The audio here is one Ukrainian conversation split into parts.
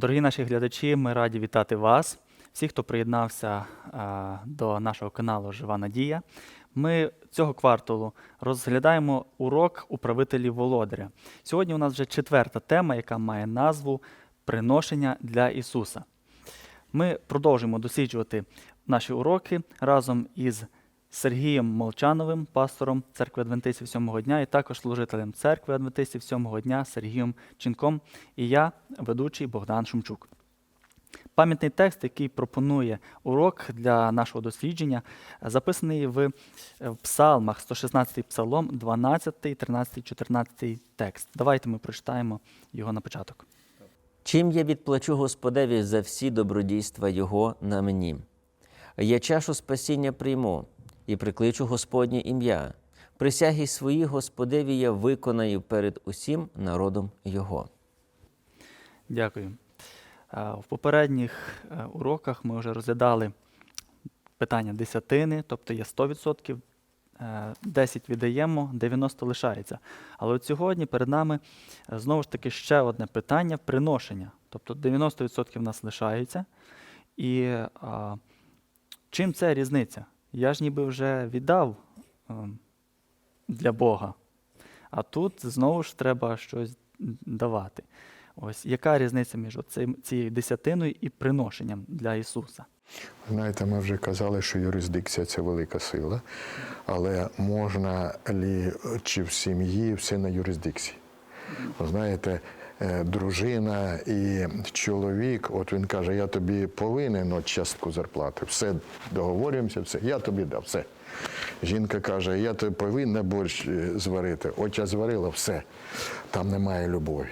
Дорогі наші глядачі, ми раді вітати вас, всіх, хто приєднався а, до нашого каналу Жива Надія. Ми цього кварталу розглядаємо урок управителів володаря. Сьогодні у нас вже четверта тема, яка має назву Приношення для Ісуса. Ми продовжуємо досліджувати наші уроки разом із Сергієм Молчановим, пастором церкви Адвентистів сьомого дня, і також служителем церкви Адвентистів сьомого дня Сергієм Ченком, і я, ведучий Богдан Шумчук. Пам'ятний текст, який пропонує урок для нашого дослідження, записаний в Псалмах, 116 псалом, 12, 13, 14 текст. Давайте ми прочитаємо його на початок. Чим я відплачу Господеві за всі добродійства Його на мені? Я чашу спасіння прийму і прикличу Господнє ім'я. Присяги свої Господеві я виконаю перед усім народом Його. Дякую. В попередніх е, уроках ми вже розглядали питання десятини, тобто є 100%, е, 10 віддаємо, 90 лишається. Але от сьогодні перед нами е, знову ж таки ще одне питання приношення. Тобто 90% в нас лишається. І а, чим це різниця? Я ж ніби вже віддав ем, для Бога. А тут знову ж треба щось давати. Ось яка різниця між оцим, цією десятиною і приношенням для Ісуса? Знаєте, ми вже казали, що юрисдикція це велика сила, але можна лі чи в сім'ї все на юрисдикції. Знаєте, дружина і чоловік, от він каже, я тобі повинен от частку зарплати. Все договорюємося, все, я тобі дав, все. Жінка каже, я тобі повинна борщ е, зварити. От я зварила, все. Там немає любові.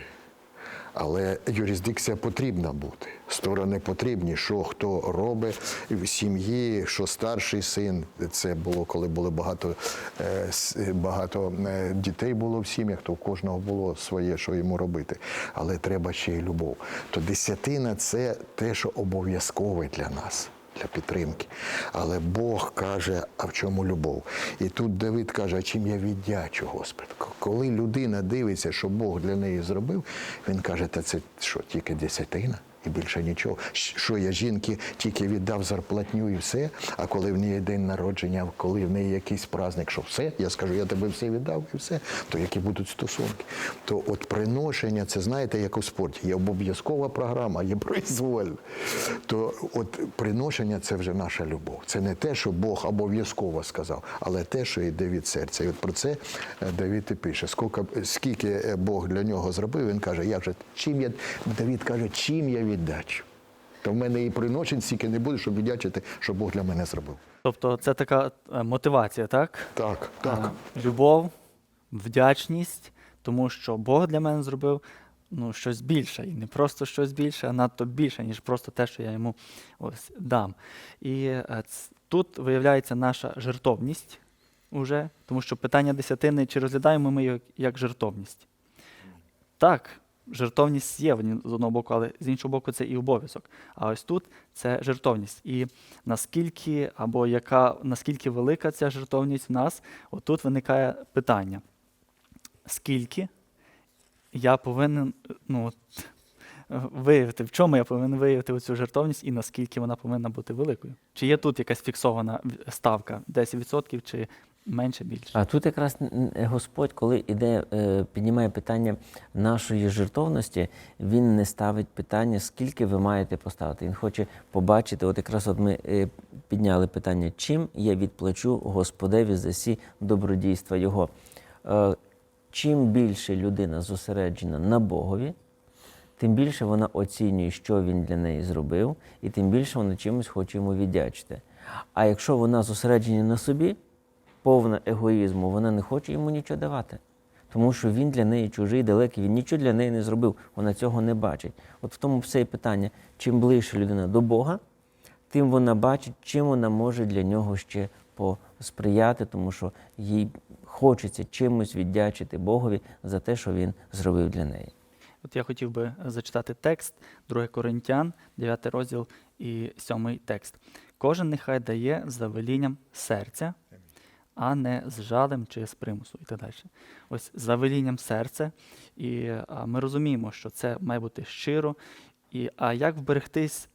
Але юрисдикція потрібна бути. Сторони потрібні, що хто робить в сім'ї, що старший син. Це було, коли було багато, е, багато е, дітей було в сім'ях, то у кожного було своє, що йому робити. Але треба ще й любов. То десятина це те, що обов'язкове для нас. Для підтримки. Але Бог каже, а в чому любов? І тут Давид каже, а чим я віддячу, Господи? Коли людина дивиться, що Бог для неї зробив, він каже, та це що, тільки десятина? І більше нічого. Що я жінки тільки віддав зарплатню і все. А коли в неї день народження, коли в неї якийсь праздник, що все, я скажу, я тебе все віддав і все, то які будуть стосунки. То от приношення, це знаєте, як у спорті. Є обов'язкова програма, є произвольна. То от приношення це вже наша любов. Це не те, що Бог обов'язково сказав, але те, що йде від серця. І от про це е, Давид і пише. Скільки, скільки е, Бог для нього зробив, він каже, я вже чим я Давид каже, чим я віддачу. То в мене і приношень стільки не буде, щоб віддячити, що Бог для мене зробив. Тобто це така е, мотивація, так? Так, так. А, любов, вдячність, тому що Бог для мене зробив ну, щось більше. І не просто щось більше, а надто більше, ніж просто те, що я йому ось дам. І е, тут виявляється наша жертовність уже, тому що питання десятини, чи розглядаємо ми його як жертовність? Так, жертовність є з одного боку, але з іншого боку, це і обов'язок. А ось тут це жертовність. І наскільки або яка, наскільки велика ця жертовність в нас, отут виникає питання. Скільки я повинен ну, виявити, в чому я повинен виявити цю жертовність і наскільки вона повинна бути великою? Чи є тут якась фіксована ставка 10% чи менше більше? А тут якраз Господь, коли іде, е, піднімає питання нашої жертовності, він не ставить питання, скільки ви маєте поставити. Він хоче побачити, от якраз от ми е, підняли питання, чим я відплачу Господеві за всі добродійства Його. Е, Чим більше людина зосереджена на Богові, тим більше вона оцінює, що він для неї зробив, і тим більше вона чимось хоче йому віддячити. А якщо вона зосереджена на собі, повна егоїзму, вона не хоче йому нічого давати. Тому що він для неї чужий, далекий, він нічого для неї не зробив, вона цього не бачить. От в тому все і питання: чим ближче людина до Бога, тим вона бачить, чим вона може для нього ще посприяти, тому що їй хочеться чимось віддячити Богові за те, що він зробив для неї. От я хотів би зачитати текст 2 Коринтян, 9 розділ і 7 текст. Кожен нехай дає за велінням серця, а не з жалем чи з примусу і так далі. Ось за велінням серця. І ми розуміємо, що це має бути щиро, І, а як вберегтись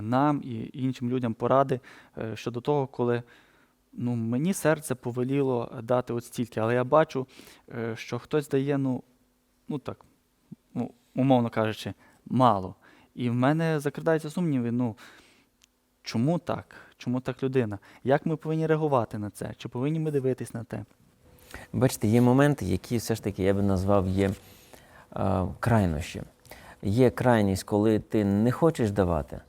нам і іншим людям поради е, щодо того, коли ну, мені серце повеліло дати от стільки, але я бачу, е, що хтось дає, ну, ну так, ну, умовно кажучи, мало. І в мене закрадаються сумніви, ну, чому так? Чому так людина? Як ми повинні реагувати на це? Чи повинні ми дивитись на те? Бачите, є моменти, які все ж таки я би назвав є е, крайнощі. Є крайність, коли ти не хочеш давати,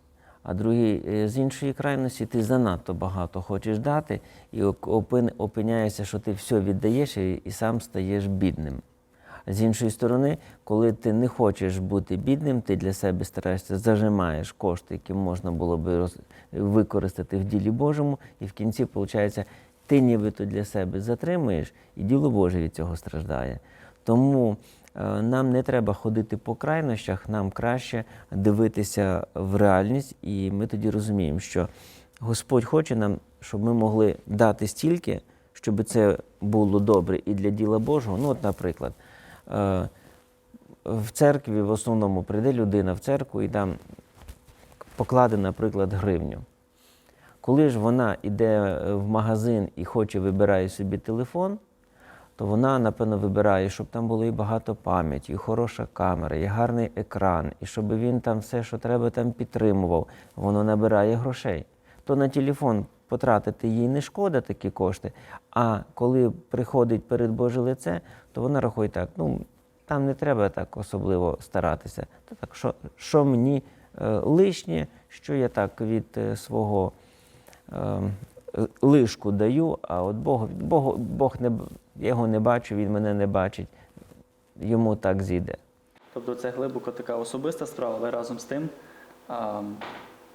а другий е, з іншої крайності ти занадто багато хочеш дати, і ок- опин- опиняєшся, що ти все віддаєш і сам стаєш бідним. З іншої сторони, коли ти не хочеш бути бідним, ти для себе стараєшся зажимаєш кошти, які можна було би використати в ділі Божому, і в кінці, виходить, ти нібито для себе затримуєш, і діло Боже від цього страждає. Тому е, нам не треба ходити по крайнощах, нам краще дивитися в реальність, і ми тоді розуміємо, що Господь хоче нам, щоб ми могли дати стільки, щоб це було добре і для діла Божого. Ну, от, наприклад, в церкві в основному прийде людина в церкву і там покладе, наприклад, гривню. Коли ж вона йде е, в магазин і хоче вибирає собі телефон, то вона, напевно, вибирає, щоб там було і багато пам'яті, і хороша камера, і гарний екран, і щоб він там все, що треба, там підтримував. Воно набирає грошей. То на телефон потратити їй не шкода такі кошти. А коли приходить перед Боже лице, то вона рахує так: ну там не треба так особливо старатися. То так, що, що мені е, лишнє, що я так від е, свого е, лишку даю, а от Бог, Бог, Бог не, його не бачу, він мене не бачить, йому так зійде. Тобто це глибоко така особиста справа, але разом з тим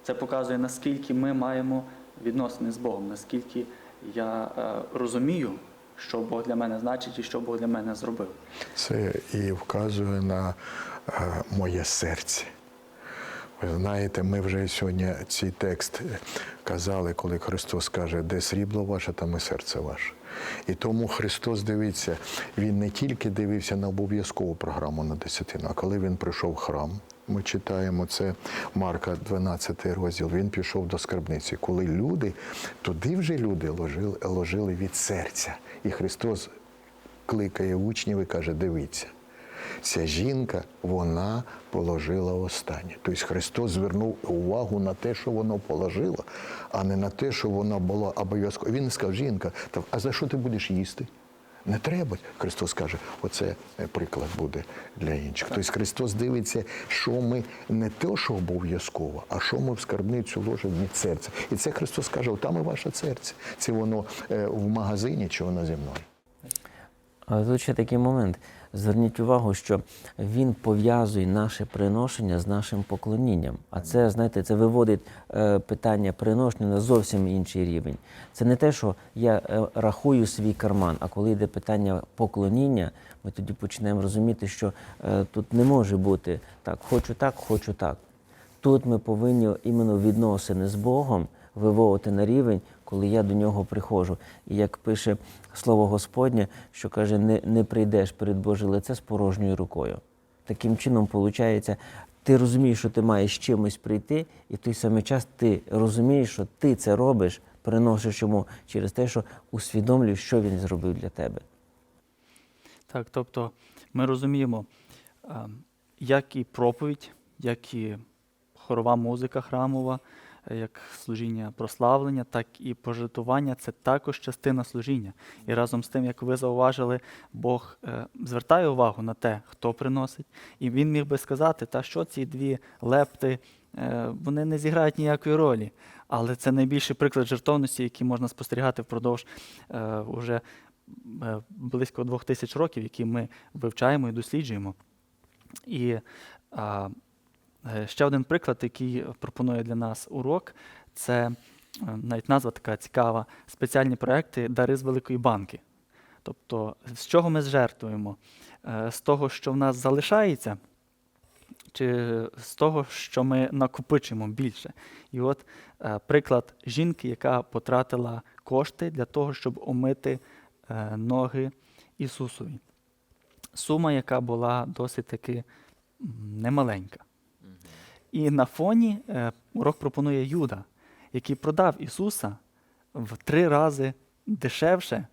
це показує, наскільки ми маємо відносини з Богом, наскільки я е, розумію, що Бог для мене значить і що Бог для мене зробив. Це і вказує на е, моє серце. Ви знаєте, ми вже сьогодні цей текст казали, коли Христос каже, де срібло ваше, там і серце ваше. І тому Христос дивиться, Він не тільки дивився на обов'язкову програму на десятину, а коли він прийшов в храм, ми читаємо це Марка 12 розділ, він пішов до скарбниці. Коли люди, туди вже люди ложили, ложили від серця. І Христос кликає учнів і каже: дивіться. Ця жінка, вона положила останнє. Тобто Христос звернув увагу на те, що воно положило, а не на те, що воно було обов'язково. Він не сказав, жінка, а за що ти будеш їсти? Не треба. Христос каже, оце е, приклад буде для інших. Тобто Христос дивиться, що ми не те, що обов'язково, а що ми в скарбницю ложимо від серця. І це Христос каже, там і ваше серце. Це воно е, в магазині чи воно зі мною. Але тут ще такий момент. Зверніть увагу, що він пов'язує наше приношення з нашим поклонінням. А це, знаєте, це виводить е, питання приношення на зовсім інший рівень. Це не те, що я е, рахую свій карман, а коли йде питання поклоніння, ми тоді почнемо розуміти, що е, тут не може бути так, хочу так, хочу так. Тут ми повинні іменно відносини з Богом виводити на рівень, коли я до нього приходжу. І як пише слово Господнє, що каже, не, не прийдеш перед Боже лице з порожньою рукою. Таким чином, виходить, ти розумієш, що ти маєш чимось прийти, і в той самий час ти розумієш, що ти це робиш, приносиш йому через те, що усвідомлюєш, що він зробив для тебе. Так, тобто ми розуміємо, е, як і проповідь, як і хорова музика храмова, як служіння прославлення, так і пожертвування це також частина служіння. І разом з тим, як ви зауважили, Бог е, звертає увагу на те, хто приносить. І він міг би сказати, та що ці дві лепти, е, вони не зіграють ніякої ролі. Але це найбільший приклад жертовності, який можна спостерігати впродовж е, уже е, близько двох тисяч років, які ми вивчаємо і досліджуємо. І е, ще один приклад, який пропонує для нас урок, це е, навіть назва така цікава: спеціальні проекти Дари з великої банки. Тобто, з чого ми жертвуємо? Е, З того, що в нас залишається, чи з того, що ми накопичимо більше. І от е, приклад жінки, яка потратила кошти для того, щоб омити е, ноги Ісусові. Сума, яка була досить таки немаленька. І на фоні е, урок пропонує Юда, який продав Ісуса в три рази дешевше,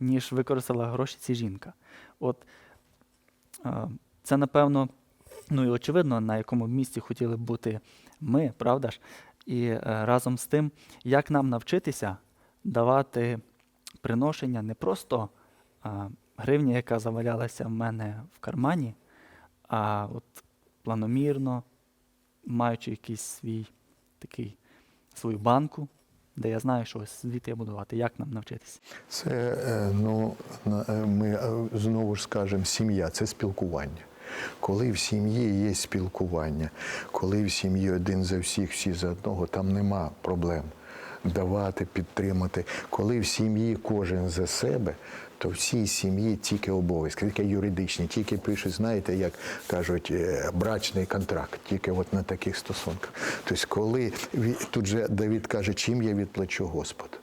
ніж використала гроші ця жінка. От е, це, напевно, ну і очевидно, на якому місці хотіли б бути ми, правда ж? І е, разом з тим, як нам навчитися давати приношення не просто а, гривня, яка завалялася в мене в кармані, а от планомірно, маючи якийсь свій такий свою банку, де я знаю, що звідти я буду давати. Як нам навчитися? Це е, ну, е, ми е, знову ж скажемо, сім'я це спілкування. Коли в сім'ї є спілкування, коли в сім'ї один за всіх, всі за одного, там нема проблем давати, підтримати. Коли в сім'ї кожен за себе, то всій сім'ї тільки обов'язки, тільки юридичні, тільки пишуть, знаєте, як кажуть, е, брачний контракт, тільки от на таких стосунках. Тобто, коли тут же Давід каже, чим я відплачу Господу.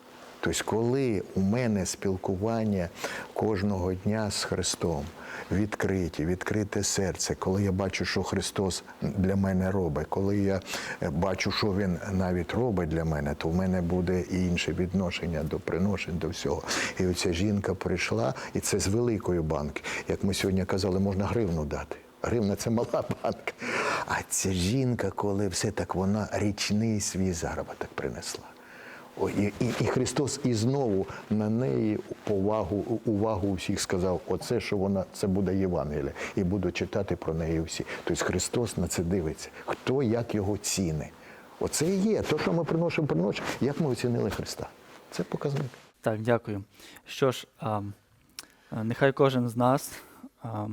Тобто, коли у мене спілкування кожного дня з Христом, відкриті, відкрите серце, коли я бачу, що Христос для мене робить, коли я е, бачу, що Він навіть робить для мене, то в мене буде і інше відношення до приношень, до всього. І оця жінка прийшла, і це з великої банки. Як ми сьогодні казали, можна гривну дати. Гривна це мала банка. А ця жінка, коли все так, вона річний свій заробіток принесла. І, і, Христос і знову на неї повагу, увагу всіх сказав: оце, що вона це буде Євангелія, і буду читати про неї всі. Тобто Христос на це дивиться. Хто як його ціни? Оце і є. То, що ми приносимо, приносимо, як ми оцінили Христа. Це показник. Так, дякую. Що ж, а, нехай кожен з нас а,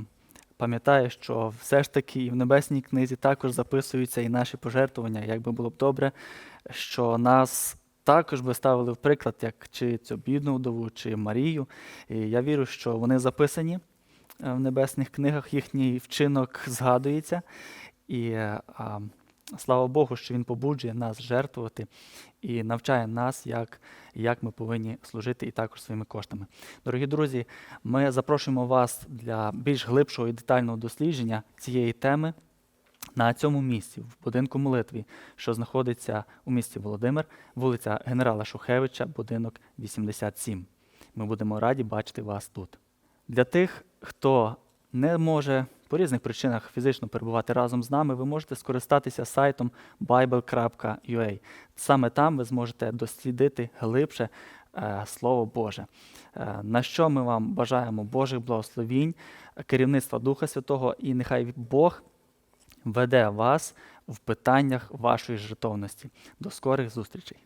пам'ятає, що все ж таки і в небесній книзі також записуються і наші пожертвування. Як би було б добре, що нас також би ставили в приклад, як чи цю бідну вдову, чи Марію. І я вірю, що вони записані е, в небесних книгах, їхній вчинок згадується. І е, а, слава Богу, що Він побуджує нас жертвувати і навчає нас, як, як ми повинні служити і також своїми коштами. Дорогі друзі, ми запрошуємо вас для більш глибшого і детального дослідження цієї теми на цьому місці, в будинку молитві, що знаходиться у місті Володимир, вулиця Генерала Шухевича, будинок 87. Ми будемо раді бачити вас тут. Для тих, хто не може по різних причинах фізично перебувати разом з нами, ви можете скористатися сайтом bible.ua. Саме там ви зможете дослідити глибше е, Слово Боже. Е, на що ми вам бажаємо Божих благословінь, керівництва Духа Святого, і нехай Бог веде вас в питаннях вашої жертовності. До скорих зустрічей!